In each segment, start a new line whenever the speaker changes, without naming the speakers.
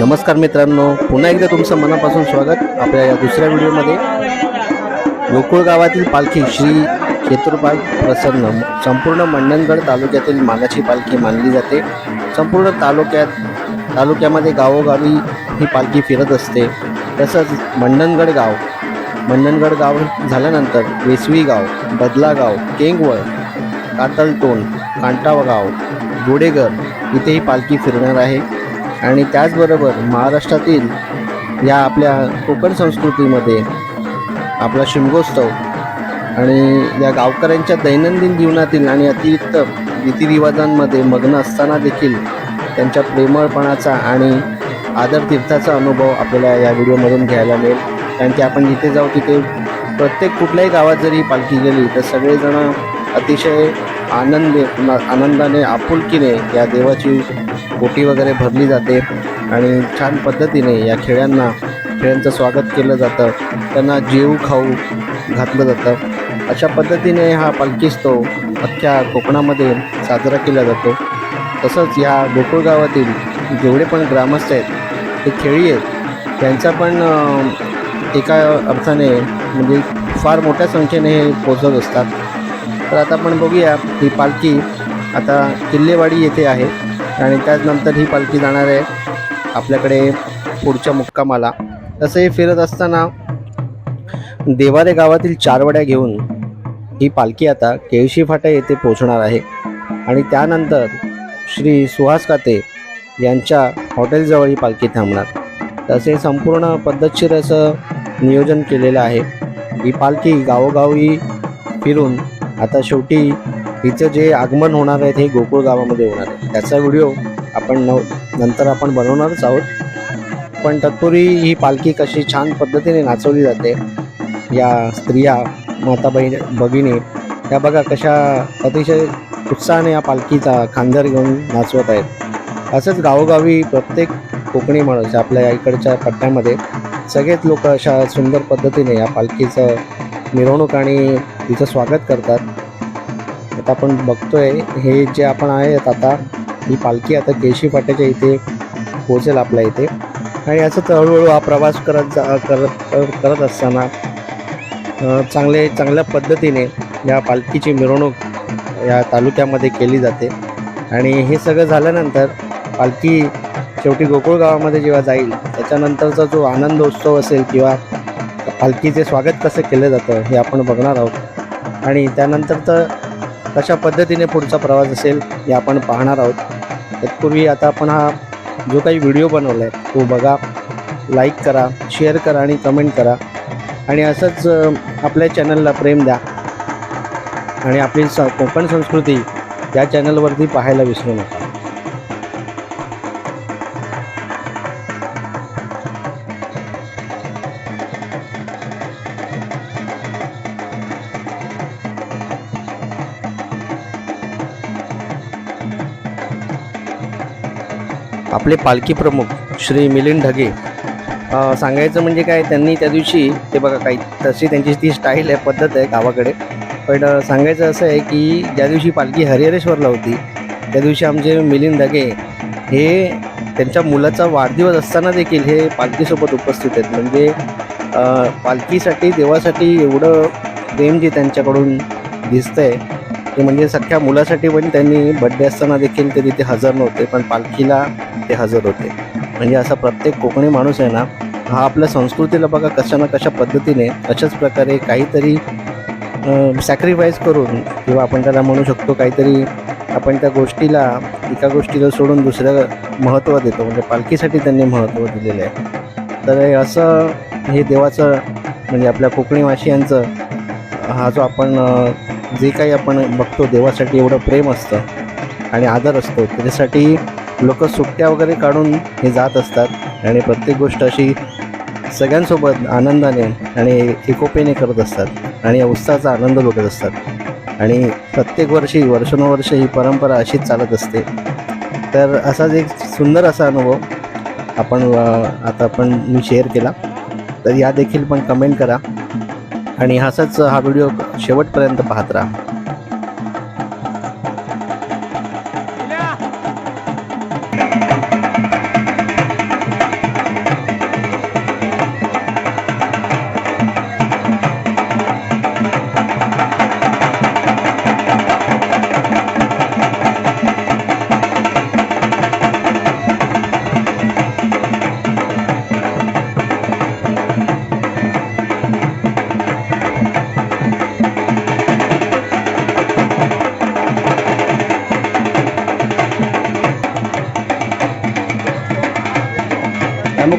नमस्कार मित्रांनो पुन्हा एकदा तुमचं मनापासून स्वागत आपल्या या दुसऱ्या व्हिडिओमध्ये. गोकुळ गावातील पालखी श्री केतुरपाल प्रसन्न संपूर्ण मंडणगड तालुक्यातील मानाची पालखी मानली जाते. संपूर्ण तालुक्यात तालुक्यामध्ये गावोगावी ही पालखी फिरत असते. तसंच मंडणगड गाव मंडणगड गाव झाल्यानंतर वेसवी गाव बदला गाव केंगवळ कातलटोण कांटावगाव गोडेगर इथे ही पालखी फिरणार आहे. आणि त्याचबरोबर महाराष्ट्रातील या आपल्या कोकण संस्कृतीमध्ये आपला शिमगोत्सव आणि या गावकऱ्यांच्या दैनंदिन जीवनातील आणि अतिरिक्त रीतिरिवाजांमध्ये मग्न असताना देखील त्यांच्या प्रेमळपणाचा आणि आदर तीर्थाचा अनुभव आपल्याला या व्हिडिओमधून घ्यायला मिळेल. कारण की आपण जिथे जाऊ तिथे प्रत्येक कुठल्याही गावात जरी पालखी गेली तर सगळेजण अतिशय आनंद आनंदाने आपुलकीने या देवाची ओटी वगैरे भरली जाते आणि छान पद्धतीने या खेळ्यांना खेळ्यांचं स्वागत केलं जातं. त्यांना जेऊ खाऊ घातलं जातं. अशा पद्धतीने हा पालखीस्तव अख्ख्या कोकणामध्ये साजरा केला जातो. तसंच या गोकुळ गावातील जेवढे पण ग्रामस्थ आहेत ते खेळी आहेत त्यांचा पण एका अर्थाने म्हणजे फार मोठ्या संख्येने हे पोचत असतात. तर आता आपण बघूया ही पालखी आता किल्लेवाडी येथे आहे आणि त्याचनंतर ही पालखी जाणार आहे आपल्याकडे पुढच्या मुक्कामाला. तसं हे फिरत असताना देवारे गावातील चारवड्या घेऊन ही पालखी आता केळशी फाटा येथे पोहोचणार आहे. आणि त्यानंतर श्री सुहास काते यांच्या हॉटेलजवळ ही पालखी थांबणार. तसे संपूर्ण पद्धतशीर असं नियोजन केलेलं आहे. ही पालखी गावोगावी फिरून आता शेवटी हिचं जे आगमन होणार आहे ते गोकुळ गावामध्ये होणार आहे. त्याचा व्हिडिओ आपण नव नंतर आपण बनवणारच आहोत. पण तत्पूर्वी ही पालखी कशी छान पद्धतीने नाचवली जाते या स्त्रिया माता बहिणी भगिनी त्या बघा कशा अतिशय उत्साहाने या पालखीचा खांदर घेऊन नाचवत आहेत. असंच गावोगावी प्रत्येक कोकणी माणूस आपल्या या इकडच्या पट्ट्यामध्ये सगळेच लोक अशा सुंदर पद्धतीने या पालखीचं मिरवणूक आणि तिचं स्वागत करतात. आता आपण बघतोय हे जे आपण आहेत आता ही पालखी आता केशी फाट्याच्या इथे पोहोचेल आपल्या इथे. आणि असंच हळूहळू हा प्रवास करत जा करत करत असताना चांगले चांगल्या पद्धतीने या पालखीची मिरवणूक या तालुक्यामध्ये केली जाते. आणि हे सगळं झाल्यानंतर पालखी शेवटी गोकुळ गावामध्ये जेव्हा जाईल त्याच्यानंतरचा जो आनंद उत्सव असेल किंवा पालखीचे स्वागत कसं केलं जातं हे आपण बघणार आहोत. आणि त्यानंतर तर कशा पद्धतीने पुढचा प्रवास असेल हे आपण पाहणार आहोत. तत्पूर्वी आता आपण हा जो काही व्हिडिओ बनवला आहे तो बघा लाईक करा शेअर करा आणि कमेंट करा. आणि असंच आपल्या चॅनलला प्रेम द्या. आणि आपली स कोकण संस्कृती या चॅनलवरती पाहायला विसरू नका. आपले पालखी प्रमुख श्री मिलिंद ढगे सांगायचं म्हणजे काय त्यांनी त्या दिवशी ते बघा काही तशी त्यांची ती स्टाईल आहे पद्धत आहे गावाकडे. पण सांगायचं असं आहे की ज्या दिवशी पालखी हरिहरेश्वरला होती त्या दिवशी आमचे मिलिंद ढगे हे त्यांच्या मुलाचा वाढदिवस असताना देखील हे पालखीसोबत उपस्थित आहेत. म्हणजे पालखीसाठी देवासाठी एवढं प्रेम जे त्यांच्याकडून दिसतं आहे ते म्हणजे सख्या मुलासाठी पण त्यांनी बड्डे असताना देखील ते तिथे हजर नव्हते पण पालखीला ते हजर होते. म्हणजे असा प्रत्येक कोकणी माणूस आहे ना हा आपल्या संस्कृतीला बघा कशा ना कशा पद्धतीने अशाच प्रकारे काहीतरी सॅक्रिफाईस करून किंवा आपण त्याला म्हणू शकतो काहीतरी आपण त्या गोष्टीला एका गोष्टीला सोडून दुसऱ्या महत्त्व देतो. म्हणजे पालखीसाठी त्यांनी महत्त्व दिलेलं आहे. तर असं हे देवाचं म्हणजे आपल्या कोकणीवासियांचं हा जो आपण जे काही आपण बघतो देवासाठी एवढं प्रेम असतं आणि आदर असतो त्याच्यासाठी लोक सुट्ट्या वगैरे काढून हे जात असतात. आणि प्रत्येक गोष्ट अशी सगळ्यांसोबत आनंदाने आणि एकोपेने करत असतात आणि या उत्साहाचा आनंद लुटत असतात. आणि प्रत्येक वर्षी वर्षानुवर्ष ही परंपरा अशीच चालत असते. तर असाच एक सुंदर असा अनुभव आपण आता आपण मी शेअर केला. तर या देखील पण कमेंट करा. आणि असाच हा व्हिडिओ शेवटपर्यंत पाहत राहा.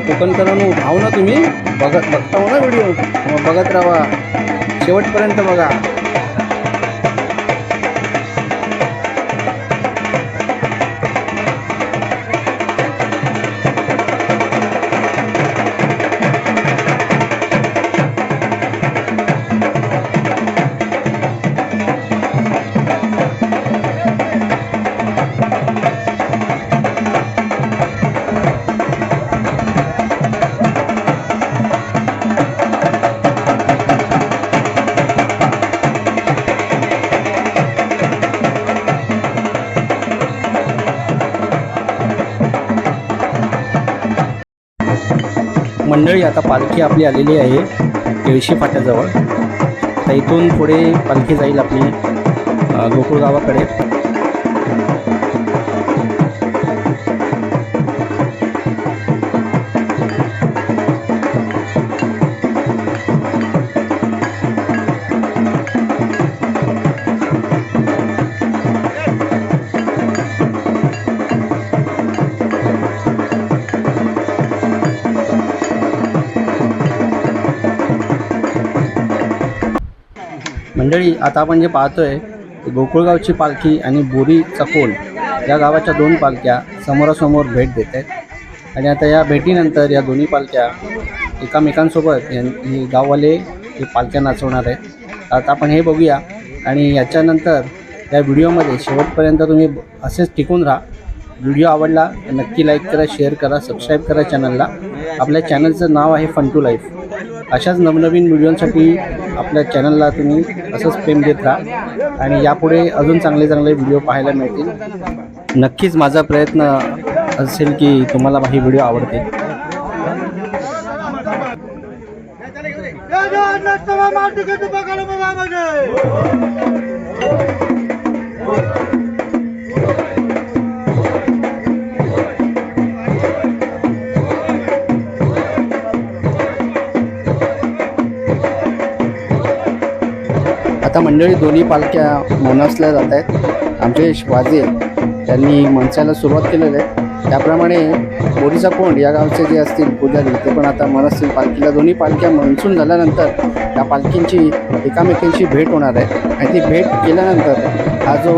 कोकणकरांनो भाव ना तुम्ही बघत बघता हो ना व्हिडिओ. मग बघत राहा. शेवटपर्यंत बघा. मंडळी आता पालखी आपली आलेली आहे केळशी फाट्याजवळ. तर इथून पुढे पालखी जाईल आपली गोकुळगावाकडे मंडळी आता आपण जे पाहतोय गोकुळगावची पालखी आणि बोरी चकोल या गावाच्या दोन पालख्या समोरासमोर भेट देत आहेत. आणि आता या भेटीनंतर या दोन्ही पालख्या एकामेकांसोबत हे गाववाले हे पालख्या नाचवणार आहेत. आता आपण हे बघूया आणि याच्यानंतर या व्हिडिओमध्ये शेवटपर्यंत तुम्ही असेच टिकून राहा. व्हिडिओ आवडला तर नक्की लाईक करा शेअर करा सबस्क्राईब करा चॅनलला आपल्या चॅनलचं नाव आहे फन टू लाईफ. अशाच नवनवीन व्हिडिओंसाठी आपल्या चॅनलला तुम्ही असंच प्रेम देत राहा. आणि यापुढे अजून चांगले चांगले व्हिडिओ पाहायला मिळतील. नक्कीच माझा प्रयत्न असेल की तुम्हाला ही व्हिडिओ आवडतील आता मंडळी दोन्ही पालख्या मनसल्या जात आहेत. आमचे वाजे त्यांनी मनसायला सुरुवात केलेली आहे. त्याप्रमाणे बोरीचा कोंड या गावचे जे असतील पुजारी ते पण आता मनसतील पालखीला. दोन्ही पालख्या मनसून झाल्यानंतर त्या पालखींची एकामेकींची भेट होणार आहे. आणि ती भेट केल्यानंतर हा जो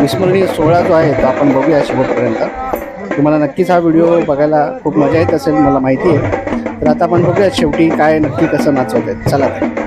विस्मरणीय सोहळा जो आहे तो आपण बघूया शेवटपर्यंत. तुम्हाला नक्कीच हा व्हिडिओ बघायला खूप मजा येत असेल मला माहिती आहे. तर आता आपण बघूया शेवटी काय नक्की कसं नाचवत आहेत. चला तर.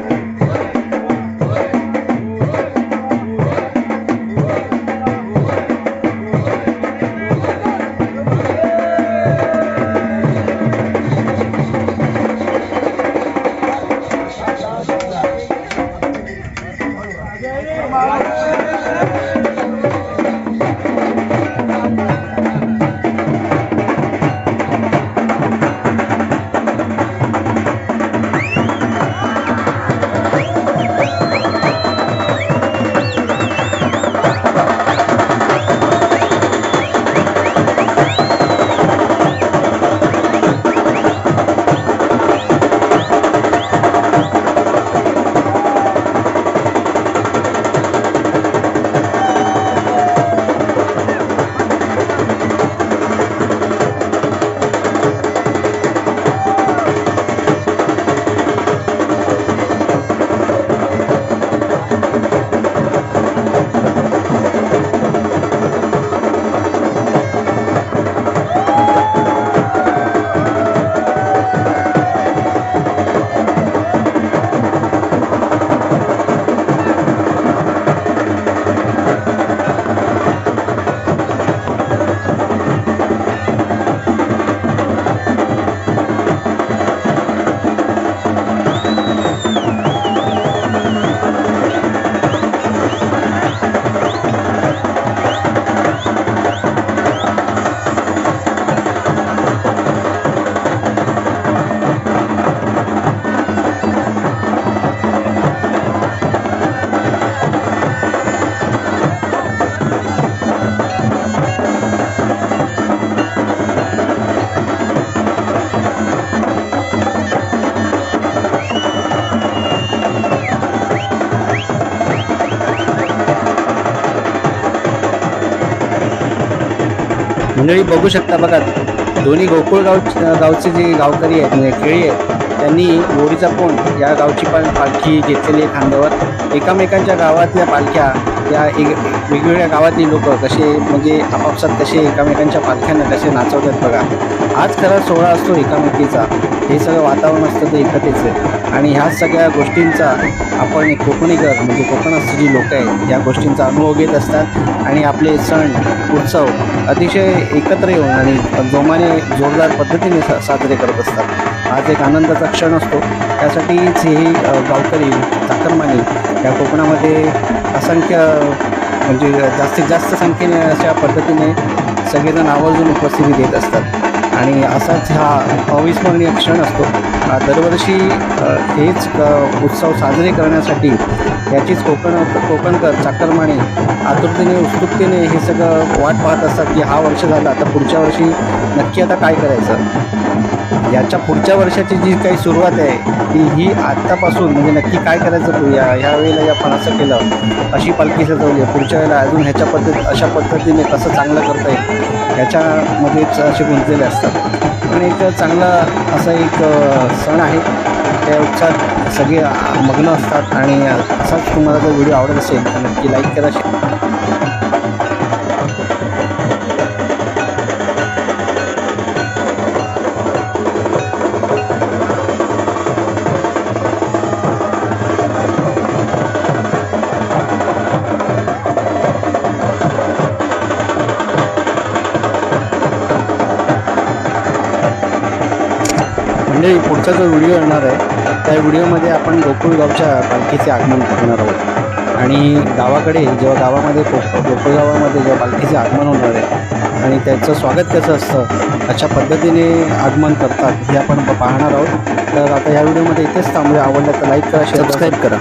मंडळी बघू शकता बघा दोन्ही गोकुळ गाव गावचे जे गावकरी आहेत म्हणजे खेळी आहेत त्यांनी गोडीचा पोंड या गावची पण पालखी घेतलेली आहे खांद्यावर. एकामेकांच्या गावातल्या पालख्या या एक वेगवेगळ्या गावातली लोक कसे म्हणजे आपापसात कसे एकामेकांच्या पालख्यांना कसे नाचवतात बघा. आज खरा सोहळा असतो एकामेकीचा. हे सगळं वातावरण असतं ते एकतेचं. आणि ह्या सगळ्या गोष्टींचा आपण एक कोकणीकर म्हणजे कोकणात जी लोक आहेत या गोष्टींचा अनुभव घेत असतात. आणि आपले सण उत्सव अतिशय एकत्र येऊन आणि जोमाने जोरदार पद्धतीने सा साजरे करत असतात. आज एक आनंदाचा क्षण असतो. त्यासाठीच हे गावकरी चाकरमानी या कोकणामध्ये असंख्य म्हणजे जास्तीत जास्त संख्येने अशा पद्धतीने सगळेजण आवर्जून उपस्थिती देत असतात. आणि असाच हा अविस्मरणीय क्षण असतो. दरवर्षी हेच उत्सव साजरे करण्यासाठी याचीच कोकण कोकणकर चाकरमाने आतुरतेने उत्सुकतेने हे सगळं वाट पाहत असतात की हा वर्ष झाला आता पुढच्या वर्षी नक्की आता काय करायचं? याच्या पुढच्या वर्षाची जी काही सुरुवात आहे ती ही आत्तापासून म्हणजे नक्की काय करायचं करूया या ह्या वेळेला या असं केलं अशी पालखी सजवली आहे. पुढच्या वेळेला अजून ह्याच्या पद्धत अशा पद्धतीने कसं चांगलं करता येईल ह्याच्यामध्येच असे गुंतलेले असतात. पण एक चांगला असा एक सण आहे. त्या उत्साहात सगळे मग्न असतात आणि असाच तुम्हाला जर व्हिडिओ आवडत असेल तर नक्की लाईक करा पुढचा जो व्हिडिओ येणार आहे त्या व्हिडिओमध्ये आपण गोकुळगावच्या पालखीचे आगमन करणार आहोत. आणि गावाकडे जेव्हा गावामध्ये गोकुळगावामध्ये जेव्हा पालखीचे आगमन होणार आहे आणि त्याचं स्वागत कसं असतं अशा पद्धतीने आगमन करतात हे आपण पाहणार आहोत. तर आता या व्हिडिओमध्ये इथेच थांबूया. आवडलं तर लाईक करा सबस्क्राईब करा.